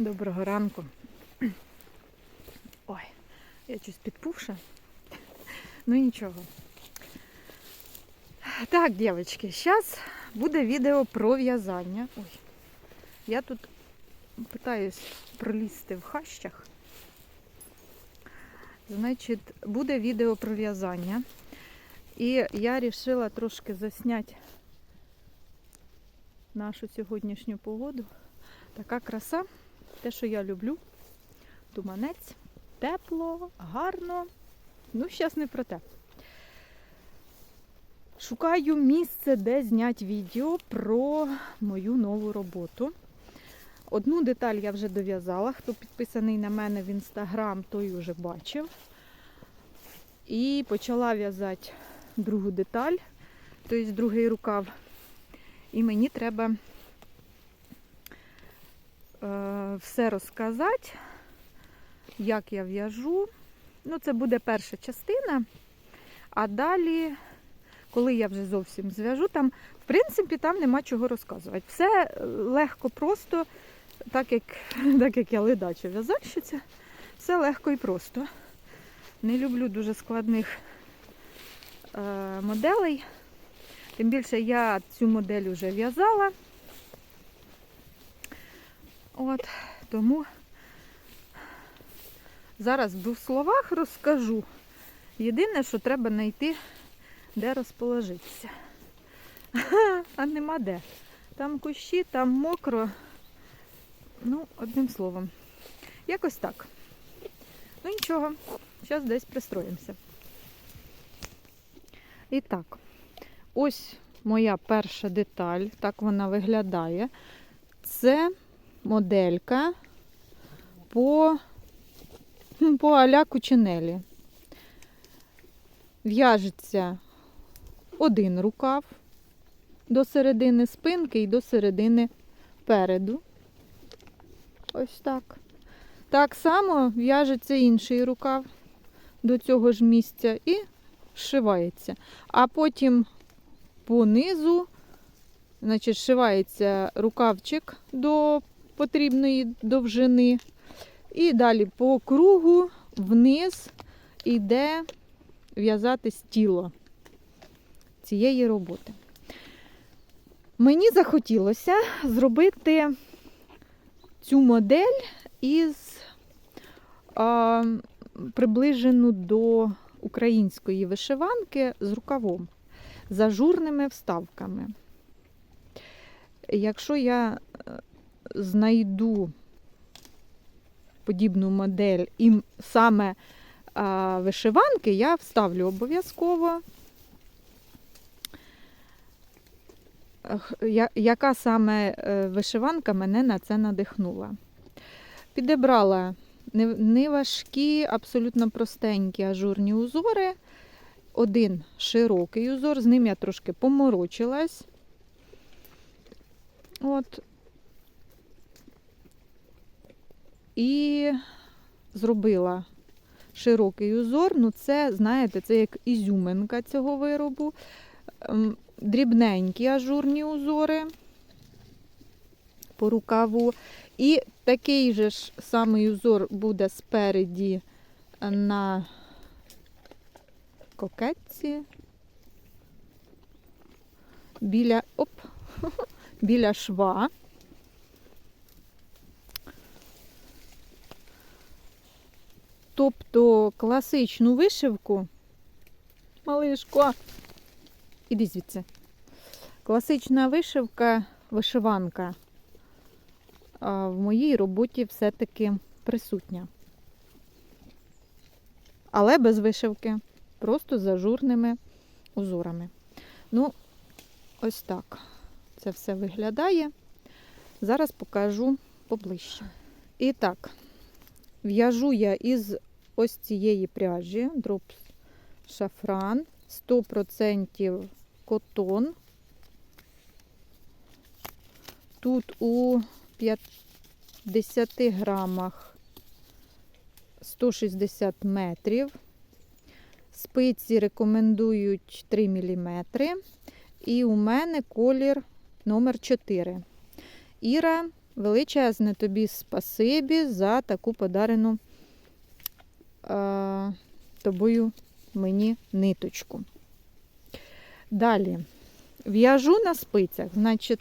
Доброго ранку. Ой, я щось підпувша. Ну нічого. Так, дівчатки, зараз буде відео про в'язання. Ой, я тут питаюсь пролізти в хащах. Значить, буде відео про в'язання. І я вирішила трошки засняти нашу сьогоднішню погоду. Така краса, те, що я люблю. Туманець, тепло, гарно. Ну, зараз не про те. Шукаю місце, де зняти відео про мою нову роботу. Одну деталь я вже дов'язала. Хто підписаний на мене в інстаграм, той вже бачив. І почала в'язати другу деталь, тобто другий рукав. І мені треба все розказати, як я в'яжу. Ну, це буде перша частина. А далі, коли я вже зовсім зв'яжу, там, в принципі, там нема чого розказувати. Все е, легко, просто, так як, так як я ледача в'язальщиця, все легко і просто. Не люблю дуже складних е, моделей. Тим більше я цю модель вже в'язала. От, тому зараз в двох словах розкажу. Єдине, що треба знайти, де розположитися. А нема де. Там кущі, там мокро. Ну, одним словом. Якось так. Ну нічого, зараз десь пристроїмося. І так, ось моя перша деталь, так вона виглядає. Це моделька по, по аля кучинелі. В'яжеться один рукав до середини спинки і до середини переду. Ось так. Так само в'яжеться інший рукав до цього ж місця і зшивається. А потім понизу, значить, зшивається рукавчик до потрібної довжини. І далі по кругу вниз йде в'язатись тіло цієї роботи. Мені захотілося зробити цю модель із а, приближену до української вишиванки з рукавом, з ажурними вставками. Якщо я е, знайду подібну модель і саме а, вишиванки, я вставлю обов'язково. Яка саме е, вишиванка мене на це надихнула? Підібрала неважкі, абсолютно простенькі ажурні узори. Один широкий узор, з ним я трошки поморочилась. От. І зробила широкий узор. Ну, це, знаєте, це як ізюминка цього виробу. Ем, Дрібненькі ажурні узори по рукаву. І такий же ж самий узор буде спереді на кокетці. Біля, оп, біля шва. Тобто класичну вишивку. Малишко, іди звідси. Класична вишивка, вишиванка в моїй роботі все-таки присутня. Але без вишивки, просто з ажурними узорами. Ну, ось так це все виглядає. Зараз покажу поближче. І так, в'яжу я із ось цієї пряжі, дроп шафран, 100% котон. Тут у 50 грамах 160 метрів. Спиці рекомендують 3 мм. І у мене колір номер 4. Іра величезне тобі спасибі за таку подарену е, тобою мені ниточку. Далі в'яжу на спицях, значить,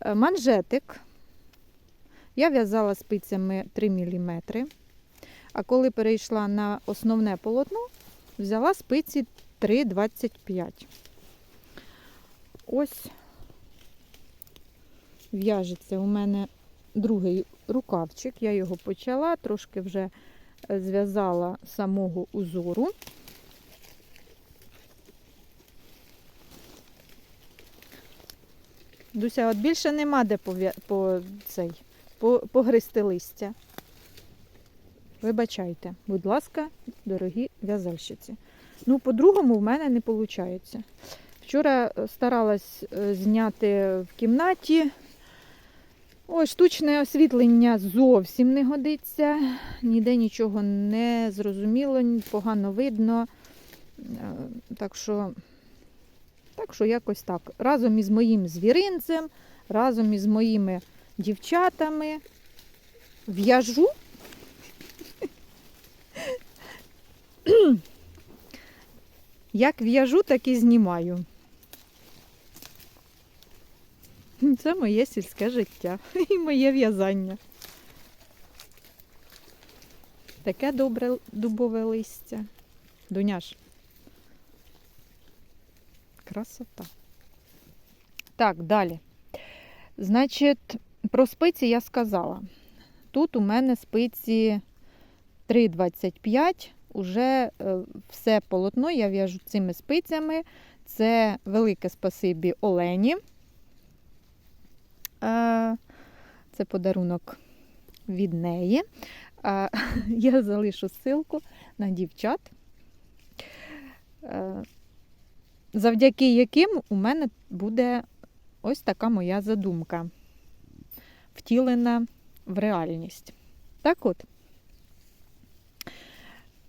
е, манжетик. Я в'язала спицями 3 мм. А коли перейшла на основне полотно, взяла спиці 3,25. Ось в'яжеться у мене другий рукавчик. Я його почала, трошки вже зв'язала самого узору. Дуся, от більше нема де пов'я- по, цей, по, погризти листя. Вибачайте, будь ласка, дорогі в'язальщиці. Ну, по-другому в мене не виходить. Вчора е, старалась е, зняти в кімнаті. Ой, штучне освітлення зовсім не годиться. Ніде нічого не зрозуміло, погано видно. Е, Так що, так що якось так. Разом із моїм звіринцем, разом із моїми дівчатами в'яжу. Як в'яжу, так і знімаю. Це моє сільське життя і моє в'язання. Таке добре дубове листя. Дуняш. Красота. Так, далі. Значить, про спиці я сказала. Тут у мене спиці 3,25. Уже е, все полотно я в'яжу цими спицями. Це велике спасибі Олені. Це подарунок від неї. Я залишу ссылку на дівчат, завдяки яким у мене буде ось така моя задумка, втілена в реальність. Так от,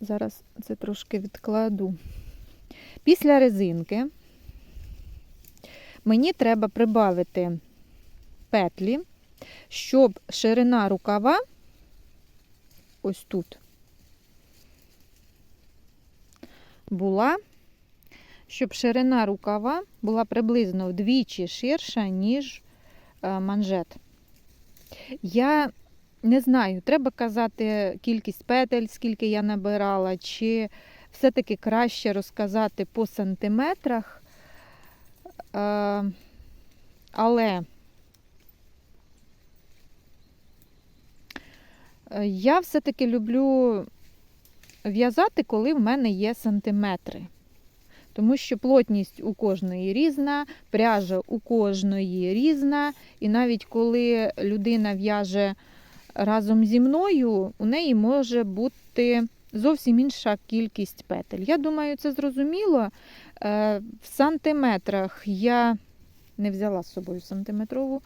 зараз це трошки відкладу. Після резинки мені треба прибавити петлі, щоб ширина рукава ось тут була, щоб ширина рукава була приблизно вдвічі ширша, ніж е, манжет. Я не знаю, треба казати кількість петель, скільки я набирала, чи все-таки краще розказати по сантиметрах. Е, Але Я все-таки люблю в'язати, коли в мене є сантиметри. Тому що плотність у кожної різна, пряжа у кожної різна. І навіть коли людина в'яже разом зі мною, у неї може бути зовсім інша кількість петель. Я думаю, це зрозуміло. Е, В сантиметрах я не взяла з собою сантиметрову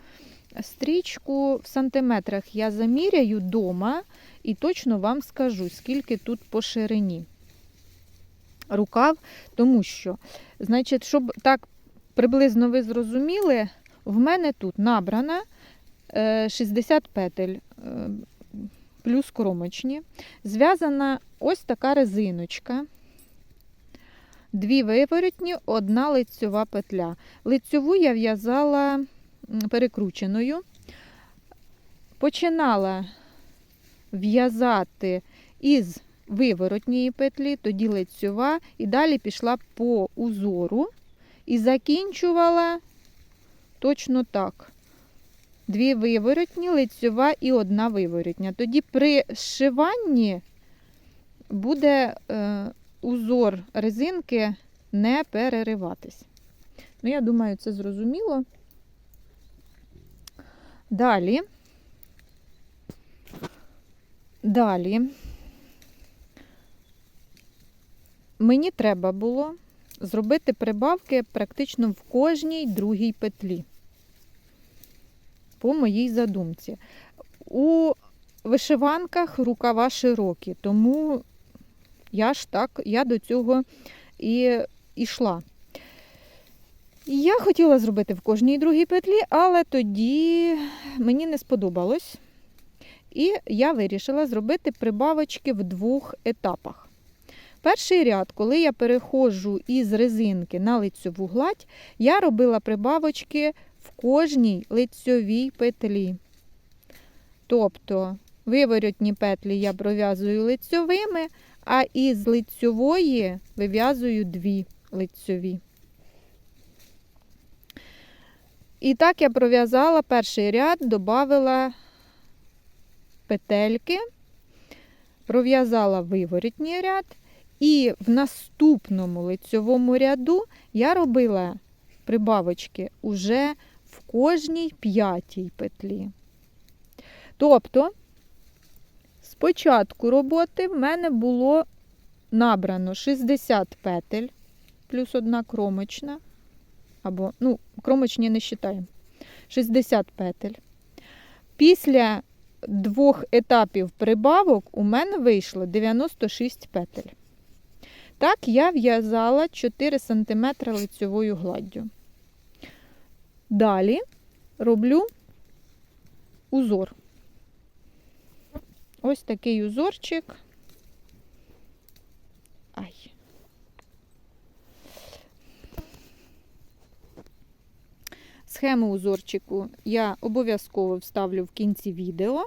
стрічку в сантиметрах я заміряю вдома і точно вам скажу, скільки тут по ширині рукав, тому що, значить, щоб так приблизно ви зрозуміли, в мене тут набрана е, 60 петель е, плюс кромочні. Зв'язана ось така резиночка. Дві виворотні, одна лицьова петля. Лицьову я в'язала перекрученою. Починала в'язати із виворотньої петлі, тоді лицьова, і далі пішла по узору і закінчувала точно так. Дві виворотні, лицьова і одна виворотня. Тоді при зшиванні буде е, узор резинки не перериватись. Ну, я думаю, це зрозуміло. Далі. Далі. Мені треба було зробити прибавки практично в кожній другій петлі. По моїй задумці. У вишиванках рукава широкі, тому я ж так, я до цього і йшла. Я хотіла зробити в кожній другій петлі, але тоді мені не сподобалось. І я вирішила зробити прибавочки в двох етапах. Перший ряд, коли я переходжу із резинки на лицьову гладь, я робила прибавочки в кожній лицьовій петлі. Тобто виворотні петлі я пров'язую лицьовими, а із лицьової вив'язую дві лицьові. І так я пров'язала перший ряд, додала петельки, пров'язала виворотній ряд, і в наступному лицьовому ряду я робила прибавочки уже в кожній п'ятій петлі. Тобто, з початку роботи в мене було набрано 60 петель, плюс одна кромочна, або, ну, кромочні не вважаємо, 60 петель. Після двох етапів прибавок у мене вийшло 96 петель. Так, я в'язала 4 см лицьовою гладдю. Далі роблю узор. Ось такий узорчик. Схему узорчику я обов'язково вставлю в кінці відео.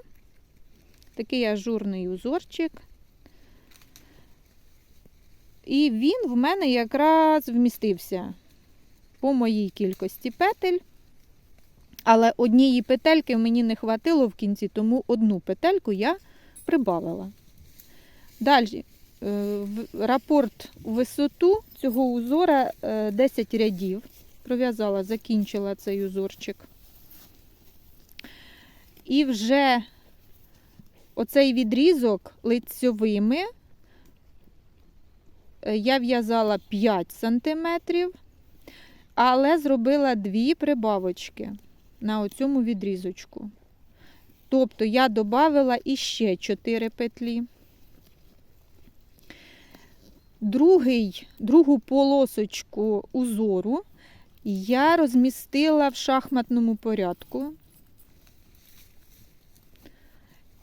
Такий ажурний узорчик. І він в мене якраз вмістився по моїй кількості петель. Але однієї петельки мені не хватило в кінці, тому одну петельку я прибавила. Далі, е, рапорт висоту цього узора 10 рядів. Пров'язала, закінчила цей узорчик. І вже оцей відрізок лицьовими е, я в'язала 5 см, але зробила дві прибавочки на оцьому відрізочку. Тобто я додала іще 4 петлі. Другий, Другу полосочку узору я розмістила в шахматному порядку.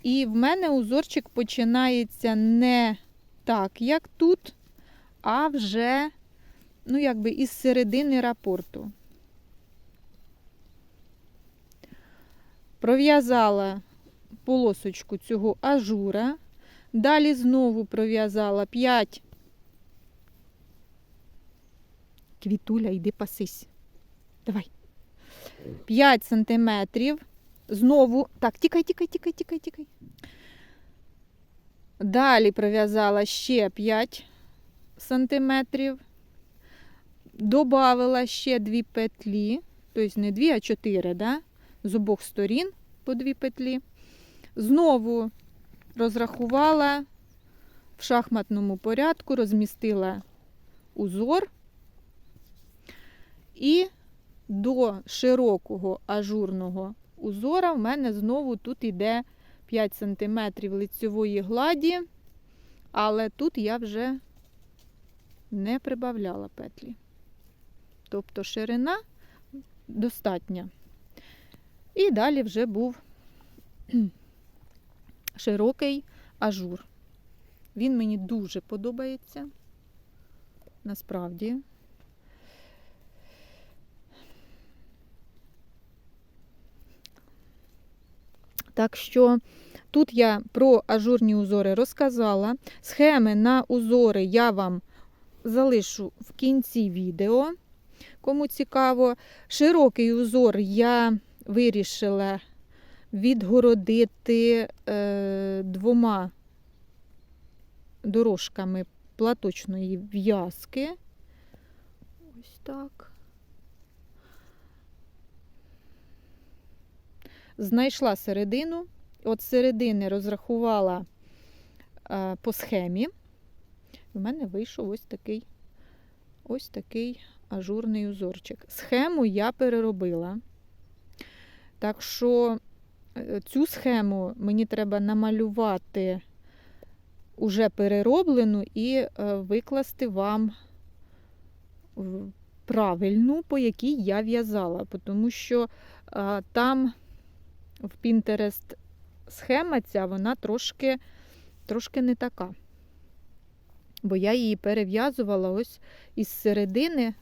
І в мене узорчик починається не так, як тут, а вже, ну, якби із середини рапорту. Пров'язала полосочку цього ажура, далі знову пров'язала 5. Квітуля, йди пасись. Давай. 5 сантиметрів. Знову. Так, тікай, тікай, тікай, тікай, тікай. Далі пров'язала ще 5 сантиметрів. Добавила ще дві петлі, тобто не дві, а чотири, да? з обох сторін по дві петлі. Знову розрахувала в шахматному порядку, розмістила узор. І до широкого ажурного узора в мене знову тут йде 5 см лицьової гладі, але тут я вже не прибавляла петлі. Тобто ширина достатня. І далі вже був широкий ажур. Він мені дуже подобається. Насправді. Так що тут я про ажурні узори розказала. Схеми на узори я вам залишу в кінці відео. Кому цікаво, широкий узор я вирішила відгородити е, двома дорожками платочної в'язки. Ось так. Знайшла середину, от середини розрахувала по схемі. У мене вийшов ось такий ось такий ажурний узорчик. Схему я переробила. Так що е, цю схему мені треба намалювати уже перероблену і е, викласти вам правильну, по якій я в'язала, тому що там в Pinterest схема ця, вона трошки, трошки не така. Бо я її перев'язувала ось із середини,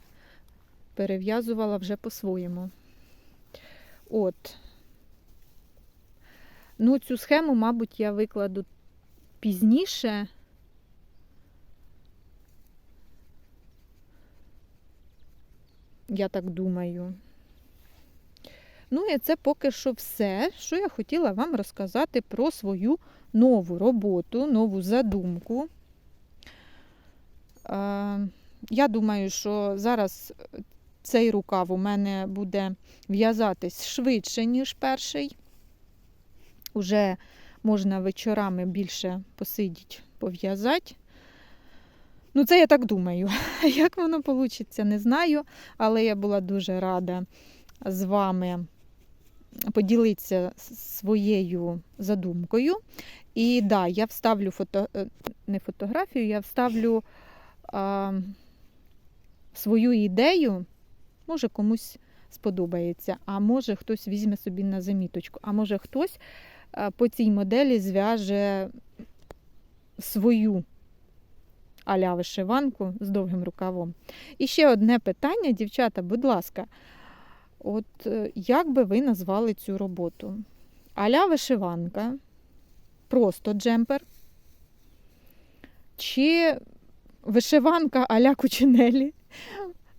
перев'язувала вже по-своєму. От. Ну, цю схему, мабуть, я викладу пізніше. Я так думаю. Ну і це поки що все, що я хотіла вам розказати про свою нову роботу, нову задумку. Я думаю, що зараз цей рукав у мене буде в'язатись швидше, ніж перший. Уже можна вечорами більше посидіти, пов'язати. Ну, це я так думаю. Як воно вийде, не знаю. Але я була дуже рада з вами поділитися своєю задумкою. І да, я вставлю фото... е, не фотографію, я вставлю а, свою ідею. Може, комусь сподобається, а може хтось візьме собі на заміточку, а може хтось а, по цій моделі зв'яже свою аля вишиванку з довгим рукавом. І ще одне питання, дівчата, будь ласка, от е, як би ви назвали цю роботу? Аля вишиванка, просто джемпер, чи вишиванка аля кучинелі?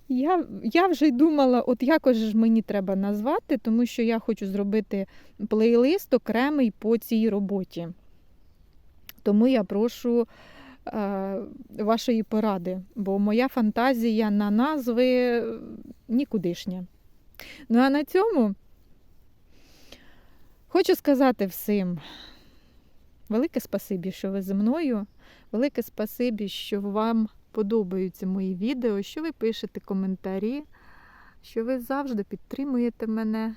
Я, я вже й думала, от якось ж мені треба назвати, тому що я хочу зробити плейлист окремий по цій роботі. Тому я прошу е, вашої поради, бо моя фантазія на назви нікудишня. Ну а на цьому хочу сказати всім велике спасибі, що ви зі мною. Велике спасибі, що вам подобаються мої відео, що ви пишете коментарі, що ви завжди підтримуєте мене.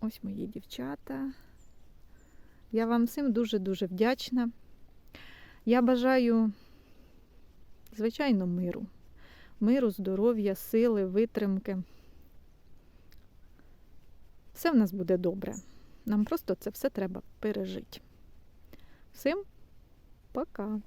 Ось мої дівчата. Я вам всім дуже-дуже вдячна. Я бажаю, звичайно, миру. Миру, здоров'я, сили, витримки. Все в нас буде добре. Нам просто це все треба пережити. Всім пока!